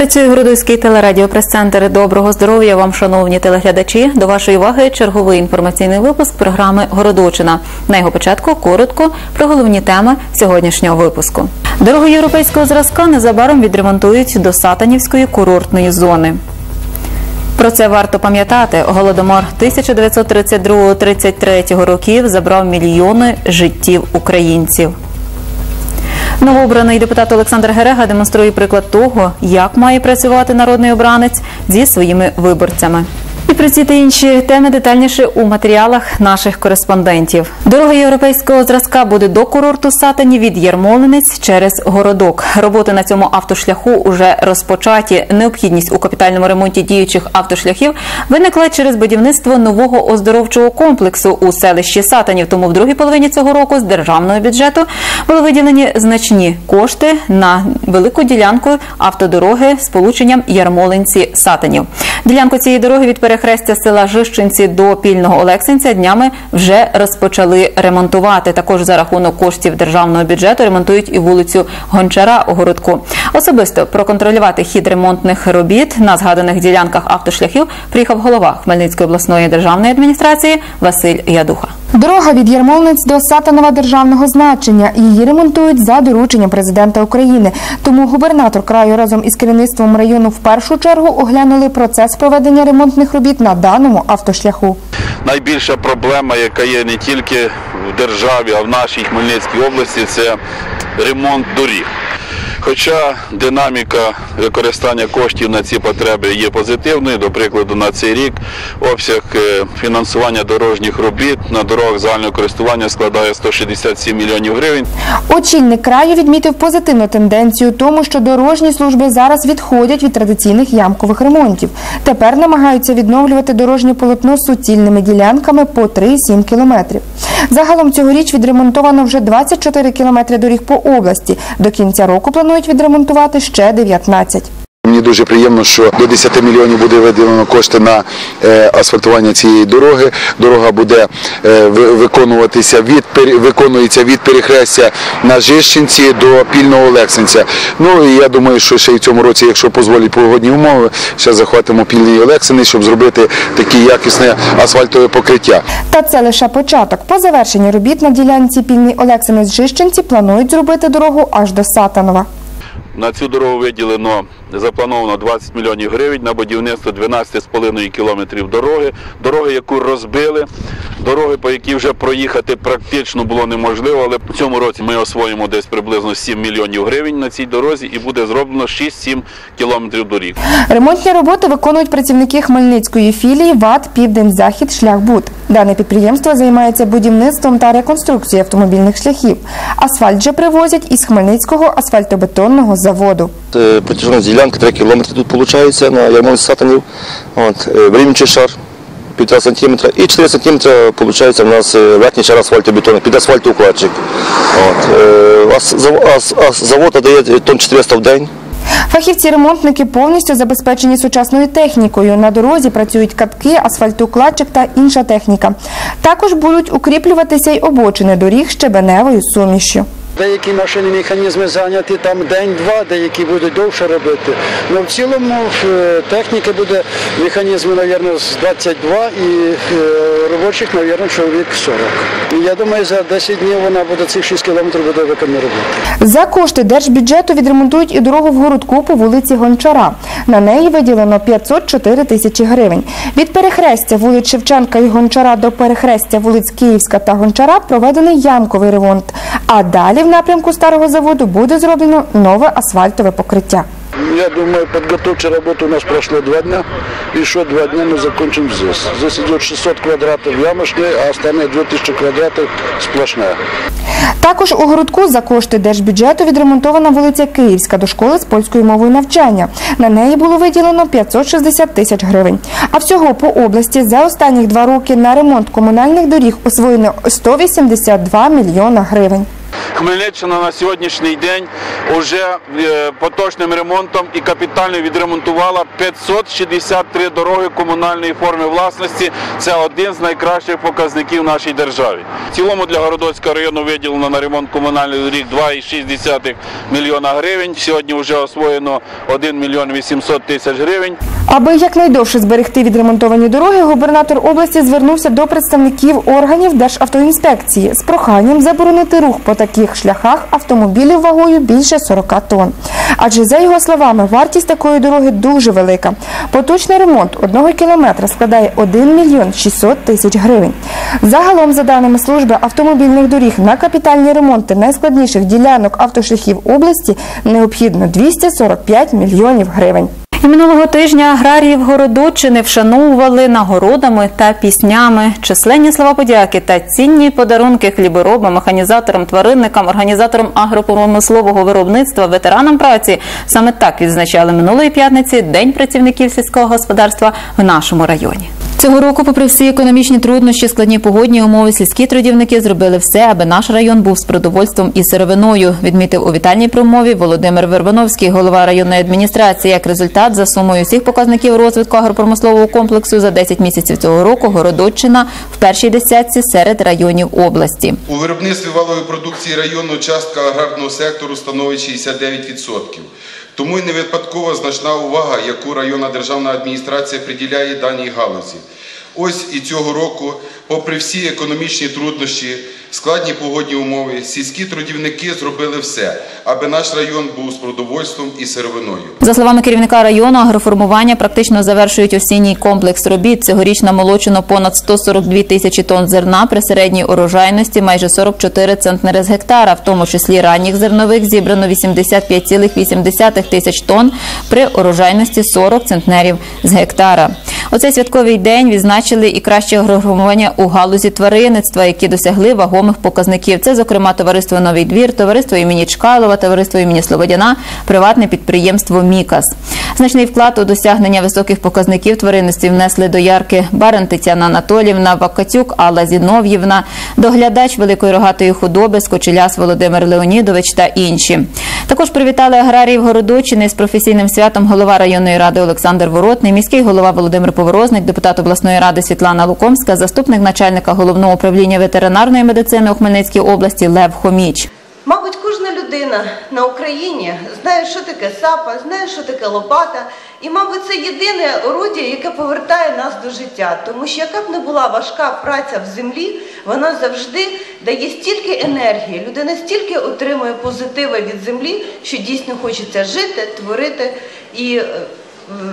Працює Городоцький телерадіопрес-центр. Доброго здоров'я вам, шановні телеглядачі. До вашої уваги черговий інформаційний випуск програми Городочина. На його початку коротко про головні теми сьогоднішнього випуску. Дорогу європейського зразка незабаром відремонтують до Сатанівської курортної зони. Про це варто пам'ятати. Голодомор 1932-33 років забрав мільйони життів українців. Новообраний депутат Олександр Герега демонструє приклад того, як має працювати народний обранець зі своїми виборцями. І про ці та інші теми детальніше у матеріалах наших кореспондентів. Дорога європейського зразка буде до курорту Сатані від Ярмолинець через городок. Роботи на цьому автошляху вже розпочаті. Необхідність у капітальному ремонті діючих автошляхів виникла через будівництво нового оздоровчого комплексу у селищі Сатанів. Тому в другій половині цього року з державного бюджету були виділені значні кошти на велику ділянку автодороги з полученням Ярмолинці Сатанів. Ділянку цієї дороги від перехрестя села Жищенці до пільного Олексинця днями вже розпочали ремонтувати. Також за рахунок коштів державного бюджету ремонтують і вулицю Гончара у городку. Особисто проконтролювати хід ремонтних робіт на згаданих ділянках автошляхів приїхав голова Хмельницької обласної державної адміністрації Василь Ядуха. Дорога від Ярмолниць до Сатанова державного значення. Її ремонтують за дорученням президента України. Тому губернатор краю разом із керівництвом району в першу чергу оглянули процес проведення ремонтних робіт на даному автошляху. Найбільша проблема, яка є не тільки в державі, а в нашій Хмельницькій області, це ремонт доріг. Хоча динаміка використання коштів на ці потреби є позитивною, до прикладу, на цей рік обсяг е, фінансування дорожніх робіт на дорогах загального користування складає 167 мільйонів гривень. Очільник краю відмітив позитивну тенденцію, тому що дорожні служби зараз відходять від традиційних ямкових ремонтів. Тепер намагаються відновлювати дорожнє полотно суцільними ділянками по 3,7 кілометрів. Загалом цьогоріч відремонтовано вже 24 кілометри доріг по області. До кінця року планують відремонтувати ще 19. Мені дуже приємно, що до 10 мільйонів буде виділено кошти на е, асфальтування цієї дороги. Дорога буде е, ви- виконуватися від виконується від перехрестя на Жищенці до пільного Олексинця. Ну і я думаю, що ще й в цьому році, якщо дозволять погодні умови, ще захватимо пільний Олексинець, щоб зробити таке якісне асфальтове покриття. Та це лише початок. По завершенні робіт на ділянці пільний Олексинець Жищенці планують зробити дорогу аж до Сатанова. На цю дорогу виділено заплановано 20 мільйонів гривень на будівництво 12,5 кілометрів дороги. Дороги, яку розбили, дороги, по якій вже проїхати практично було неможливо, але в цьому році ми освоїмо десь приблизно 7 мільйонів гривень на цій дорозі і буде зроблено 6-7 кілометрів доріг. Ремонтні роботи виконують працівники Хмельницької філії ВАД Південь-Захід Шляхбуд. Дане підприємство займається будівництвом та реконструкцією автомобільних шляхів. Асфальт же привозять із Хмельницького асфальтобетонного заводу. Е, Протяжність ділянки 3 кілометри тут виходить на ярмолці сатанів. От, е, шар 1,5 сантиметра і 4 сантиметра виходить у нас е, верхній шар асфальтобетону під асфальтоукладчик. Е, завод дає тонн 400 в день. Фахівці-ремонтники повністю забезпечені сучасною технікою. На дорозі працюють катки, асфальтоукладчик та інша техніка. Також будуть укріплюватися й обочини доріг щебеневою сумішю. Деякі машини механізми зайняті там день-два, деякі будуть довше робити. Ну в цілому е, техніки буде механізми, мабуть, з 22 і е, робочих, мабуть, чоловік 40. І я думаю, за 10 днів вона буде цих 6 кілометрів буде виконана робота. За кошти держбюджету відремонтують і дорогу в городку по вулиці Гончара. На неї виділено 504 тисячі гривень. Від перехрестя вулиць Шевченка і Гончара до перехрестя вулиць Київська та Гончара проведений ямковий ремонт. А далі в напрямку старого заводу буде зроблено нове асфальтове покриття. Я думаю, подготовчая работа у нас прошло два дня. Еще два дня мы закончим здесь. Здесь идет 600 квадратов ямочные, а остальные 2000 квадратов сплошная. Також у городку за кошти держбюджету відремонтована вулиця Київська до школи з польською мовою навчання. На неї було виділено 560 тисяч гривень. А всього по області за останні два роки на ремонт комунальних доріг освоєно 182 мільйона гривень. Хмельниччина на сьогоднішній день вже е, поточним ремонтом і капітально відремонтувала 563 дороги комунальної форми власності. Це один з найкращих показників нашій державі. В цілому для Городоцького району виділено на ремонт комунальних доріг 2,6 мільйона гривень. Сьогодні вже освоєно 1 мільйон 800 тисяч гривень. Аби якнайдовше зберегти відремонтовані дороги, губернатор області звернувся до представників органів Державтоінспекції з проханням заборонити рух по таких шляхах автомобілів вагою більше 40 тонн. Адже за його словами, вартість такої дороги дуже велика. Поточний ремонт одного кілометра складає 1 мільйон 600 тисяч гривень. Загалом, за даними служби автомобільних доріг, на капітальні ремонти найскладніших ділянок автошляхів області необхідно 245 мільйонів гривень. І минулого тижня аграріїв Городочини вшановували нагородами та піснями. Численні слова подяки та цінні подарунки хліборобам, механізаторам, тваринникам, організаторам агропромислового виробництва, ветеранам праці. Саме так відзначали минулої п'ятниці День працівників сільського господарства в нашому районі. Цього року, попри всі економічні труднощі, складні погодні умови, сільські трудівники зробили все, аби наш район був з продовольством і сировиною. Відмітив у вітальній промові Володимир Вербановський, голова районної адміністрації. Як результат, за сумою всіх показників розвитку агропромислового комплексу за 10 місяців цього року Городоччина в першій десятці серед районів області. У виробництві валової продукції району частка аграрного сектору становить 69%. Тому й не випадково значна увага, яку районна державна адміністрація приділяє даній галузі. Ось і цього року, попри всі економічні труднощі, складні погодні умови, сільські трудівники зробили все, аби наш район був з продовольством і сировиною. За словами керівника району, агроформування практично завершують осінній комплекс робіт. Цьогоріч намолочено понад 142 тисячі тонн зерна при середній урожайності майже 44 центнери з гектара, в тому числі ранніх зернових зібрано 85,8 тисяч тонн при урожайності 40 центнерів з гектара. У цей святковий день відзначили і краще агроформування у галузі тваринництва, які досягли вагомих показників. Це, зокрема, товариство Новий двір, товариство імені Чкалова, товариство імені Слободяна, приватне підприємство Мікас. Значний вклад у досягнення високих показників тваринництві внесли доярки Барин Тетяна Анатолівна, Вакатюк Алла Зінов'ївна, доглядач великої рогатої худоби, Скочеляс Володимир Леонідович та інші. Також привітали аграріїв Городочини з професійним святом голова районної ради Олександр Воротний, міський голова Володимир Поворозник, депутат обласної ради Світлана Лукомська, заступник начальника головного управління ветеринарної медицини у Хмельницькій області Лев Хоміч. Мабуть, кожна людина на Україні знає, що таке сапа, знає, що таке лопата. І, мабуть, це єдине орудіє, яке повертає нас до життя. Тому що яка б не була важка праця в землі, вона завжди дає стільки енергії, людина стільки отримує позитива від землі, що дійсно хочеться жити, творити і е,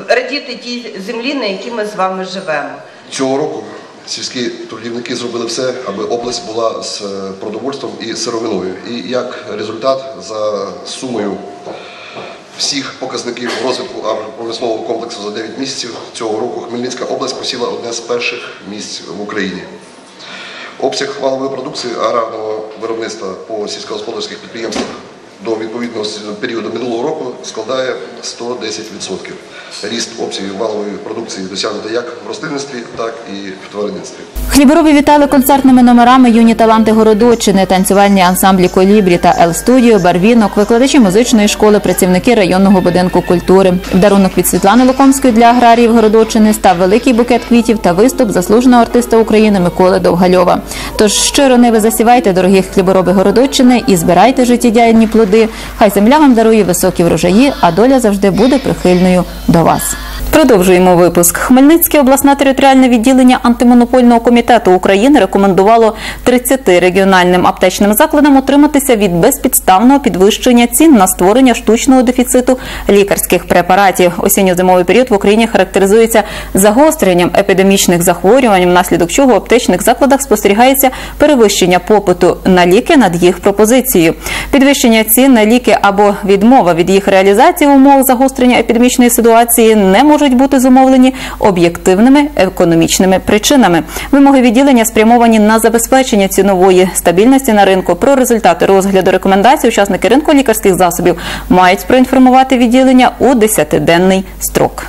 радіти тій землі, на якій ми з вами живемо. Цього року сільські торгівники зробили все, аби область була з е, продовольством і сировиною. І як результат, за сумою всіх показників розвитку агропромислового комплексу за 9 місяців цього року Хмельницька область посіла одне з перших місць в Україні. Обсяг валової продукції аграрного виробництва по сільськогосподарських підприємствах до відповідного періоду минулого року складає 110%. Ріст обсягів валової продукції досягнуто як в рослинництві, так і в тваринництві. Хліборобі вітали концертними номерами юні таланти Городоччини, танцювальні ансамблі Колібрі та Ел Студіо, Барвінок, викладачі музичної школи, працівники районного будинку культури. Дарунок від Світлани Лукомської для аграріїв Городоччини став великий букет квітів та виступ заслуженого артиста України Миколи Довгальова. Тож щиро не ви засівайте, дорогі хлібороби Городоччини, і збирайте життєдіяльні плоди. Хай земля вам дарує високі врожаї, а доля завжди буде прихильною до вас. Продовжуємо випуск. Хмельницьке обласне територіальне відділення антимонопольного комітету України рекомендувало 30 регіональним аптечним закладам утриматися від безпідставного підвищення цін на створення штучного дефіциту лікарських препаратів. Осінньо-зимовий період в Україні характеризується загостренням епідемічних захворювань, внаслідок чого в аптечних закладах спостерігається перевищення попиту на ліки над їх пропозицією. Підвищення цін на ліки або відмова від їх реалізації в умовах загострення епідемічної ситуації не можуть бути зумовлені об'єктивними економічними причинами. Вимоги відділення спрямовані на забезпечення цінової стабільності на ринку. Про результати розгляду рекомендацій учасники ринку лікарських засобів мають проінформувати відділення у 10-денний строк.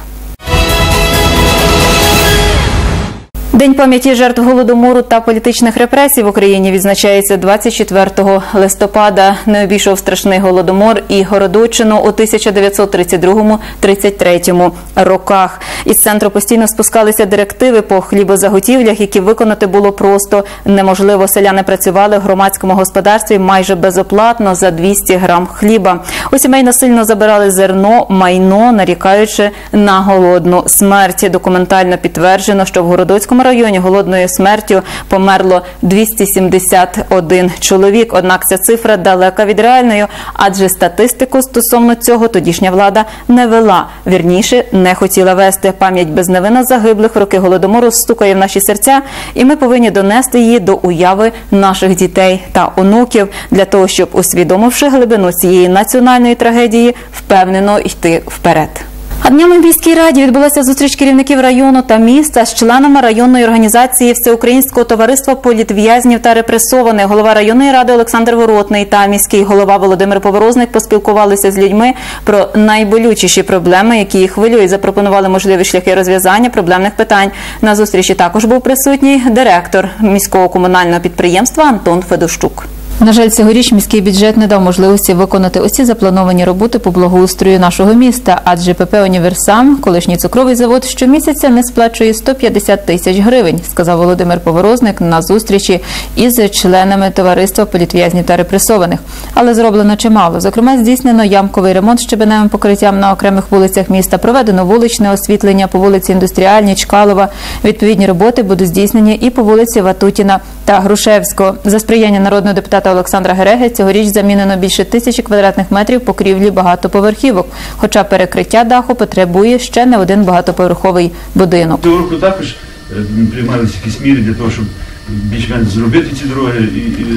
День пам'яті жертв голодомору та політичних репресій в Україні відзначається 24 листопада. Не обійшов страшний голодомор і Городочину у 1932-33 роках. Із центру постійно спускалися директиви по хлібозаготівлях, які виконати було просто неможливо. Селяни працювали в громадському господарстві майже безоплатно за 200 грам хліба. У сімей насильно забирали зерно, майно, нарікаючи на голодну смерть. Документально підтверджено, що в Городоцькому районі голодною смертю померло 271 чоловік. Однак ця цифра далека від реальної, адже статистику стосовно цього тодішня влада не вела. Вірніше не хотіла вести. Пам'ять безневинно загиблих в роки голодомору стукає в наші серця, і ми повинні донести її до уяви наших дітей та онуків для того, щоб усвідомивши глибину цієї національної трагедії, впевнено йти вперед. А днями в міській раді відбулася зустріч керівників району та міста з членами районної організації Всеукраїнського товариства політв'язнів та репресованих. Голова районної ради Олександр Воротний та міський голова Володимир Поворозник поспілкувалися з людьми про найболючіші проблеми, які їх хвилюють. Запропонували можливі шляхи розв'язання проблемних питань. На зустрічі також був присутній директор міського комунального підприємства Антон Федощук. На жаль, цьогоріч міський бюджет не дав можливості виконати усі заплановані роботи по благоустрою нашого міста, адже ПП Універсам, колишній цукровий завод, щомісяця не сплачує 150 тисяч гривень, сказав Володимир Поворозник на зустрічі із членами товариства політв'язнів та репресованих. Але зроблено чимало. Зокрема, здійснено ямковий ремонт щебеневим покриттям на окремих вулицях міста, проведено вуличне освітлення по вулиці Індустріальній, Чкалова. Відповідні роботи будуть здійснені і по вулиці Ватутіна та Грушевського. За сприяння народного депутата Олександра Гереги цьогоріч замінено більше тисячі квадратних метрів покрівлі багатоповерхівок. Хоча перекриття даху потребує ще не один багатоповерховий будинок. Цього року також е, приймалися якісь міри для того, щоб більш-менш зробити ці дороги.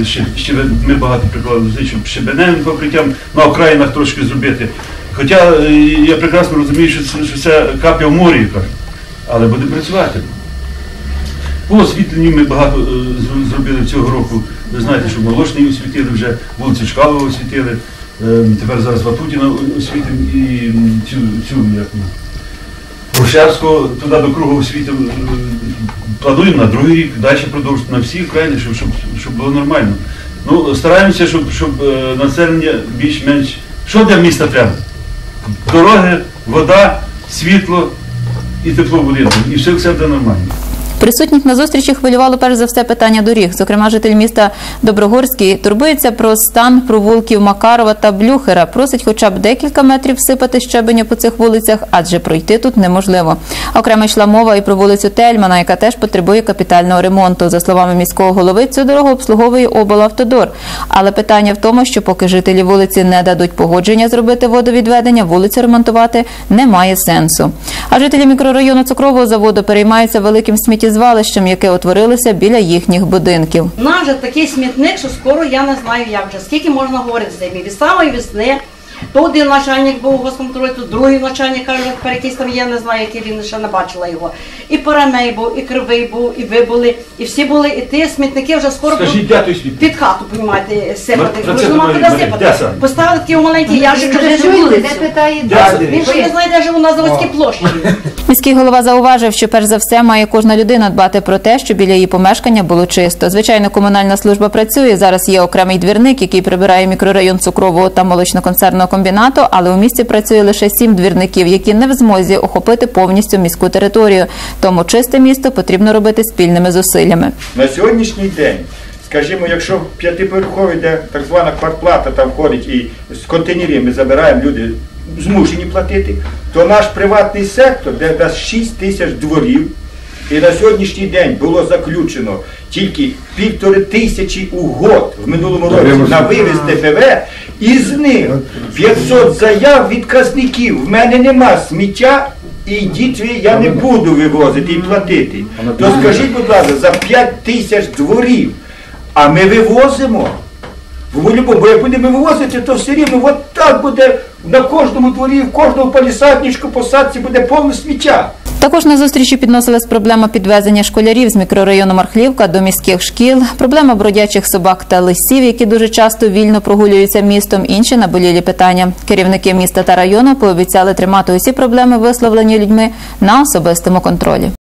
І, ще, ще ми багато прикладали зусиль, щоб щебеневим покриттям на окраїнах трошки зробити. Хоча е, я прекрасно розумію, що це, що капля в морі, але буде працювати. По освітленню ми багато е, зробили цього року. Ви знаєте, що молочний освітили вже, вулицю Чкалова освітили, е, тепер зараз Ватутіна освітимо і цю, цю як, ну, туди до кругу освітив. Плануємо на другий рік, далі продовжити на всі країни, щоб, щоб, щоб було нормально. Ну, стараємося, щоб, щоб е, населення більш-менш. Що для міста треба? Дороги, вода, світло і тепло будинку. І все, все буде нормально. Присутніх на зустрічі хвилювало перш за все питання доріг. Зокрема, житель міста Доброгорський турбується про стан провулків Макарова та Блюхера. Просить хоча б декілька метрів всипати щебеня по цих вулицях, адже пройти тут неможливо. Окремо йшла мова і про вулицю Тельмана, яка теж потребує капітального ремонту. За словами міського голови, цю дорогу обслуговує облавтодор. Але питання в тому, що поки жителі вулиці не дадуть погодження зробити водовідведення, вулицю ремонтувати немає сенсу. А жителі мікрорайону цукрового заводу переймаються великим сміттєзвалищем, яке утворилося біля їхніх будинків. У нас вже такий смітник, що скоро я не знаю, як вже. Скільки можна говорити з ними. Від самої весни. То один начальник був у госконтролі, то другий начальник каже, тепер якийсь там є, не знаю, який він ще не бачила його. І Парамей був, і Кривий був, і ви були, і всі були, і ті смітники вже скоро Скажіть, де той смітник? під хату, понімаєте, сипати. Про Бо це ж нема говорить, куди Марія, де сипати. Поставили такі маленькі ящики вже всю вулицю. Він ще не знає, де живу на заводській площі. Міський голова зауважив, що перш за все має кожна людина дбати про те, щоб біля її помешкання було чисто. Звичайно, комунальна служба працює. Зараз є окремий двірник, який прибирає мікрорайон цукрового та молочно-концерного комбінату, але у місті працює лише сім двірників, які не в змозі охопити повністю міську територію. Тому чисте місто потрібно робити спільними зусиллями. На сьогоднішній день, скажімо, якщо в п'ятиповерховий, де так звана квартплата там входить і з контейнерів ми забираємо, люди змушені платити, то наш приватний сектор, де дасть 6 тисяч дворів, і на сьогоднішній день було заключено тільки півтори тисячі угод в минулому році на вивіз ДПВ, із них 500 заяв відказників. В мене нема сміття, і йдіть ви, я не буду вивозити і платити. То скажіть, будь ласка, за 5 тисяч дворів, а ми вивозимо. Бо як будемо вивозити, то все рівно от так буде на кожному дворі, в кожному палісадничку, посадці буде повне сміття. Також на зустрічі підносилась проблема підвезення школярів з мікрорайону Мархлівка до міських шкіл, проблема бродячих собак та лисів, які дуже часто вільно прогулюються містом. Інші наболілі питання. Керівники міста та району пообіцяли тримати усі проблеми, висловлені людьми, на особистому контролі.